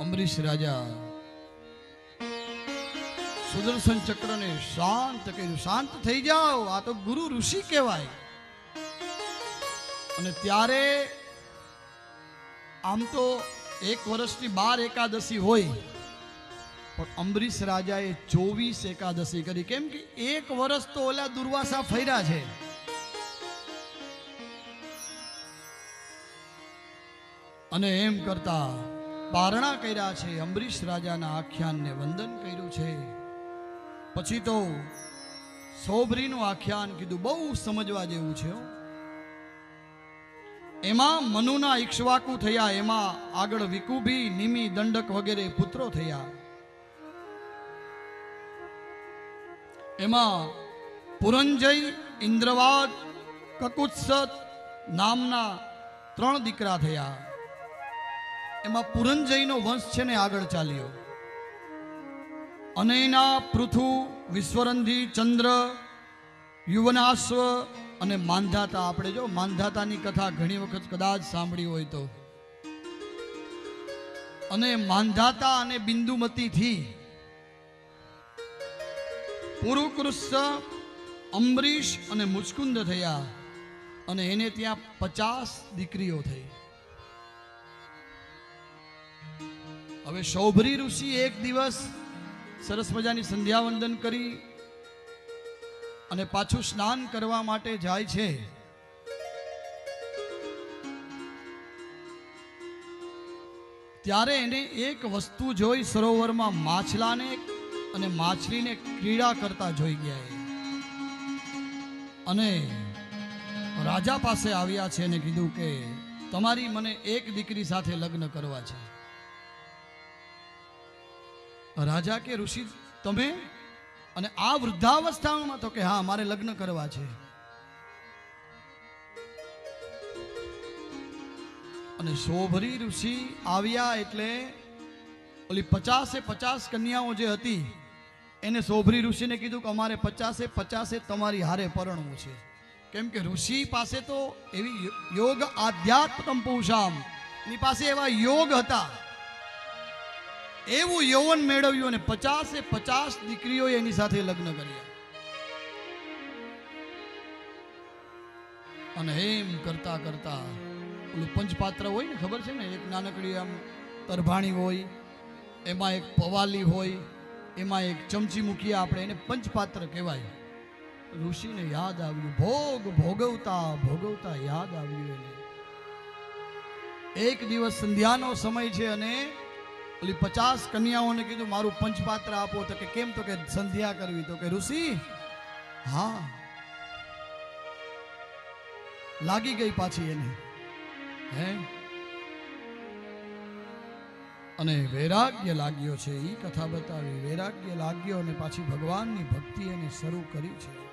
અંબરીશ રાજા સુદર્શન ચક્રને શાંત કર્યું. શાંત થઈ જાઓ. આ તો ગુરુ ઋષિ કહેવાય. અને ત્યારે આમ તો એક વર્ષની બાર એકાદશી હોય, પણ અમરીશ રાજાએ ચોવીસ એકાદશી કરી. કેમ કે એક વર્ષ તો ઓલા દુર્વાસા ફર્યા છે. અને એમ કરતા પારણા કર્યા છે, અંબરીશ રાજાના આખ્યાનને વંદન કર્યું છે. પછી તો સોભરીનું આખ્યાન કીધું, બહુ સમજવા જેવું છે એમાં મનુના ઈક્ષ્વાકુ થયા, એમાં આગળ વિકુભી, નિમી, દંડક વગેરે પુત્રો થયા. એમાં પુરંજય, ઇન્દ્રવાદ, કકુત્સત નામના ત્રણ દીકરા થયા. એમાં પુરંજયનો વંશ છે ને આગળ ચાલ્યો. અને પૃથુ, વિશ્વરંધી, ચંદ્ર, યુવનાશ્વ અને માંધાતા આપણે જો માંધાતાની કથા ઘણી વખત કદાચ સાંભળી હોય તો. અને માંધાતા અને બિંદુમતીથી પુરુકૃષ અંબરીશ અને મુચકુંદ થયા. અને એને ત્યાં પચાસ દીકરીઓ થઈ. હવે શૌભરી ઋષિ એક દિવસ સરસ મજાની સંધ્યાવંદન કરી અને પાછું સ્નાન કરવા માટે જાય છે. ત્યારે એને એક વસ્તુ જોઈ સરોવરમાં માછલાને અને માછલીને ક્રીડા કરતા જોઈ ગયા અને રાજા પાસે આવ્યા છે અને કીધું કે તમારી મને એક દીકરી સાથે લગ્ન કરવા છે. રાજા કે ઋષિ, તમે? અને આ વૃદ્ધાવસ્થામાં તો કે, હા, મારે લગ્ન કરવા છે. અને શોભરી ઋષિ આવ્યા એટલે ઓલી પચાસે પચાસ કન્યાઓ જે હતી, એને શોભરી ઋષિને કીધું કે, અમારે પચાસે પચાસે તમારી હારે પરણવું છે. કેમ કે ઋષિ પાસે તો એવી યોગ આધ્યાત્મ પુરુષામ. એની પાસે એવા યોગ હતા. એવું યૌવન મેળવ્યું અને પચાસે પચાસ દીકરીઓએ એની સાથે લગ્ન કર્યા. અને એમ કરતા કરતા, ઓલું પંચપાત્ર હોય ને ખબર છે ને, એક નાનકડી આમ તરભાણી હોય, એમાં એક પવાલી હોય, એમાં એક ચમચી મૂકીએ આપણે, એને પંચપાત્ર કહેવાય. ઋષિને યાદ આવ્યું, ભોગ ભોગવતા ભોગવતા યાદ આવ્યું એને. એક દિવસ સંધ્યાનો સમય છે અને ઓલી પચાસ કન્યાઓને કીધું, મારું પંચપાત્ર આપો. તો કે, કેમ તો કે સંધ્યા કરવી? તો કે, ઋષિ, હા. લાગી ગઈ પાછી એને. હે? અને વૈરાગ્ય લાગ્યો છે એ કથા બતાવી. વૈરાગ્ય લાગ્યો અને પાછી ભગવાનની ભક્તિ એને શરૂ કરી છે.